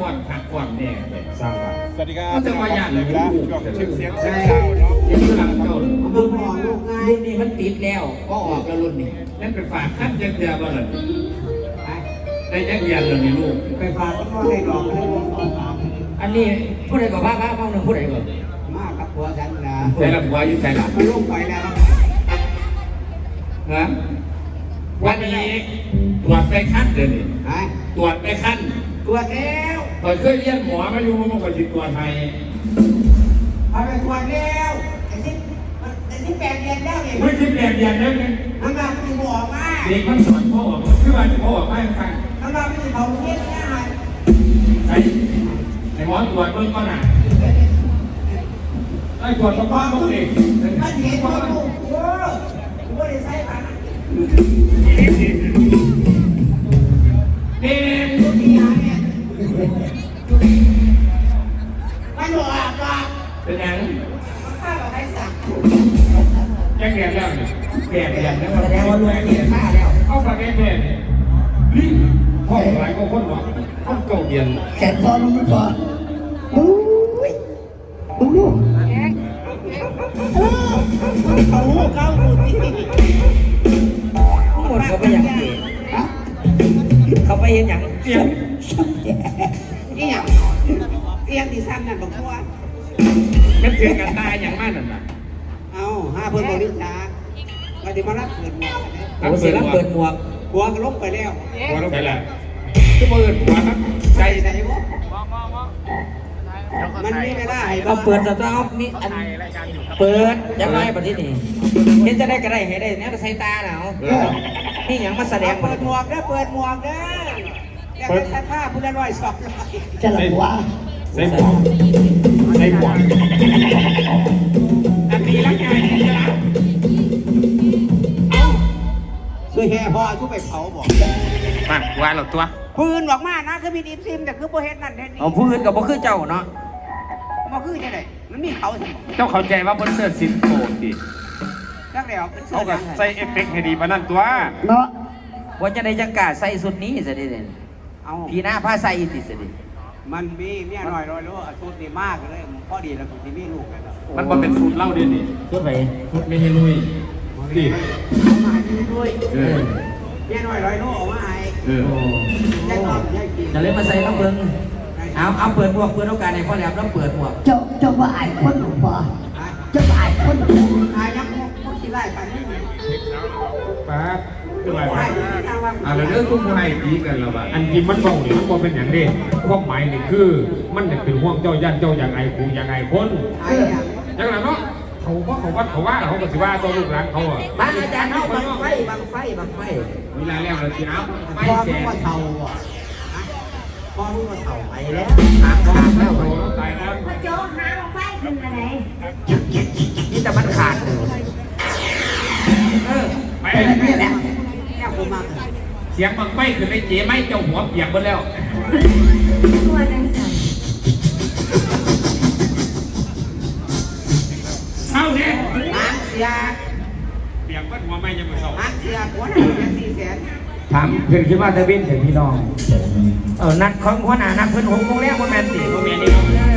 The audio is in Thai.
ก่อนขัดก่อนเนี่ยสร้างบ้านสวัสดีครับก็จะมาอย่างเลยนะพี่ช่วงชื่อเสียงเสียงเศร้าเนาะยังหลังโจรลูกพ่อลูกง่ายรุ่นนี้มันติดแล้วก็ออกแล้วรุ่นนี้นั่นเป็นฝากคัดยังเดียวบ้างเลยได้ยังเดียวเลยนี่ลูกไปฝากพ่อได้ดอกให้วงสองสามอันนี้ผู้ใดก็บ้าบ้าบ้างหนึ่งผู้ใดก็มากกับผัวฉันนะใส่ลำหัวอยู่ใส่หลังมันลงไปแล้วนะวันนี้ตรวจไปขั้นเดี๋ยวนี้ไอ้ตรวจไปขั้นตัวแล้ว ตอนเคยเรียนหมอมาอยู่มาก่อนจิตตรวจไทยเอาไปตรวจแล้วไอ้ที่ไอ้ที่แปดเดือนแล้วเนี่ยไม่คิดแรงอย่างนั้นน้ำหนักมันบอกว่าเด็กมันสอนพ่อคือว่าพ่อไม่ฟังน้ำหนักมันเขาเทียบง่ายไอ้ไอ้หมอตรวจเบื้องต้นอะไอ้ตรวจประกอบพวกเด็กมันเห็นว่าลูกกูกูไม่ได้ใส่ผ้าเโอ้ยดูดูเขาเขาดูที่ทั้งหมดเขาไปอย่างเขาไปเห็นอย่างเสียงนี่อย่างเตียงที่ซ้ำนั่นบอกว่ามันเสียงกันตายอย่างมากนั่นน่ะเอาห้าเพิ่นบริจาคมาที่มารับเงินหมดโอ้เสียรับเปิดหมวกหัวก็ลงไปแล้วหัวเราใส่ละคือเปิดหัวใจใจไหนบ่เดี๋ยวก่ มันมีเวลาให้เอาเปิดสตาร์ทมีอันเปิดยังไงประเทศนี้เห็นจะได้ก็ได้ให้ได้เนี่ยใส่ตาหนาวนี่อย่างมาแสดงเปิดหมวกเด้อเปิดหมวกเด้ออยากได้ผ้าผู้ละร้อยสองร้อยจะหลับว่าใส่หมวกใส่หมวกอันนี้รักงานที่จะรับช่วยแห่พ่อช่วยไปเผาบอกมาว่าหรอตัวปืนออกมานะคือมีดิมซิมแต่คือโบเฮ็ดนั่นเฮ็ดนี่เอาผู้อื่นกับบ่คือเจ้าเนาะมา คือจะไดมันมีเขาสิเจ้าเข้าใจว่าบนเสื้อซินโคดิจักแล้วเป็นเสื้เขาอก็ยังไงใส่เอฟเฟกต์ให้ดีปานนั้นตัว เนาะว่าจะได้จังกล้าใส่สุดนี้สิเด่นเอาพี่หน้าผ้าใส่ติสิเด่นมันมีเมียน้อยร้อยโลอะสุดดีมากเลยพอดีแล้วกูสิมีลูกแล้วมันบ่เป็นสูตรเล่าเดียวนี่สุดไปพุทธไม่ให้ลุยดิเอามาให้ด้วยเออเมียน้อยร้อยโลเอามาให้เออ ยายทอดยายกินจะเลยมาใส่น้ำเบิ้ง เอาเอาเปิดหมวกเปิดโอกาสให้พ่อแหลมแล้วเปิดหมวกเจ้าเจ้าว่าไอ้คนหรือเปล่าเจ้าว่าไอ้คนหรือเปล่าอายังพวกขี้ไล่ปันนี่ป๊าบคืออะไรไล่วะทางว่าอะไรเรื่องทุ่มไทยดีกันแล้วบ่อันจริงมันบอกนี่มันบอกเป็นอย่างเด้ความหมายนี่คือ มันเนี่ยเป็นห่วงเจ้าย่านเจ้าอย่างไงกูอย่างไงคนไอ้ยังอย่างไรเนาะเขาว่าเขาว่าเขาว่าเขาก็สิว่าตัวลูกหลานเขาอะบ้านอาจารย์เอาบังไฟบังไฟบังไฟเวลาแล้วเราสิเอาไฟพ่อแสมึงนว่าเท่าอะ พ่อมึงว่าเท่าไปแล้วถามถามแล้วโอ้ตายแล้วพ่อโจ๊กหาของไฟขึ้นมาไหนนี่แต่มันขาดเออไปไอ้เนี่ยแหละแค่กูมากเสียงบังไฟคือในเจ๊ไม่เจ้าหัวเปียกหมดแล้วตัวจังสันเศร้าเนี่ยหางเสียเปียกมันหัวไม่ยังไม่เศร้าหางเสียหัวหน้าเสียสี่แสน ถามเพิ่นคิดว่าจะบินถึงพี่น้อง เออนัดของหัวหน้านัดเพิ่นหกโมงแรกว่าแมนตีว่าแมนนี่